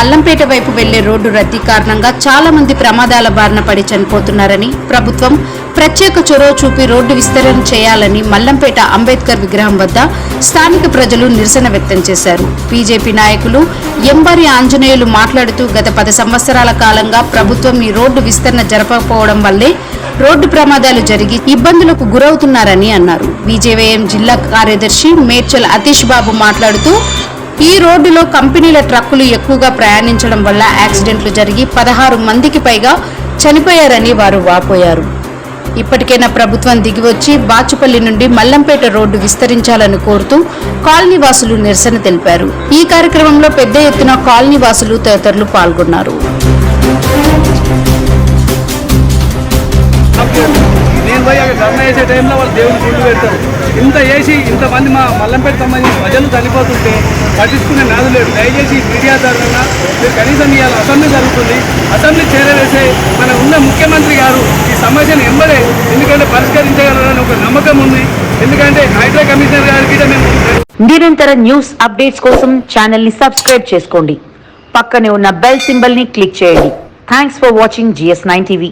Road రద్దీ కారణంగా చాలా మంది ప్రమాదాల బారిన పడి చనిపోతున్నారని ప్రభుత్వం ప్రత్యేక చొరవ చూపి రోడ్డు విస్తరణ చేయాలని మల్లంపేట అంబేద్కర్ విగ్రహం వద్ద స్థానిక ప్రజలు నిరసన వ్యక్తం చేశారు. బీజేపీ నాయకులు ఎంబరి ఆంజనేయులు మాట్లాడుతూ గత పది సంవత్సరాల కాలంగా ప్రభుత్వం ఈ రోడ్డు విస్తరణ జరపకపోవడం వల్లే రోడ్డు ప్రమాదాలు జరిగి ఇబ్బందులకు గురవుతున్నారని అన్నారు. బీజేవైఎం జిల్లా కార్యదర్శి మేడ్చల్ అతీష్ బాబు మాట్లాడుతూ ఈ రోడ్డులో కంపెనీల ట్రక్కులు ఎక్కువగా ప్రయాణించడం వల్ల యాక్సిడెంట్లు జరిగి పదహారు మందికి పైగా చనిపోయారని వారు వాపోయారు. ఇప్పటికైనా ప్రభుత్వం దిగివచ్చి బాచుపల్లి నుండి మల్లంపేట రోడ్డు విస్తరించాలని కోరుతూ కాలనీవాసులు నిరసన తెలిపారు. ఈ కార్యక్రమంలో పెద్ద ఎత్తున కాలనీవాసులు తదితరులు పాల్గొన్నారు. నేను పోయి అక్కడ ధర్నా చేసే టైంలో వాళ్ళు దేవుని పెడతారు. ఇంత చేసి ఇంతమంది మా మల్లంపేట సంబంధించి ప్రజలు చనిపోతుంటే పట్టించుకునే నాదు లేదు. దయచేసి మీడియా ద్వారా మీరు కనీసం ఇవాళ అసెంబ్లీ జరుగుతుంది. అసెంబ్లీ చేరవేసే మన ఉన్న ముఖ్యమంత్రి గారు ఈ సమస్యను ఎంబడే ఎందుకంటే పరిష్కరించగలరని ఒక నమ్మకం ఉంది. ఎందుకంటే హైడ్రా కమిషనర్ గారికి మేము నిరంతర న్యూస్ అప్డేట్స్ కోసం ఛానల్ని సబ్స్క్రైబ్ చేసుకోండి. పక్కనే ఉన్న బెల్ సింబల్ని క్లిక్ చేయండి. Thanks for watching GS nine TV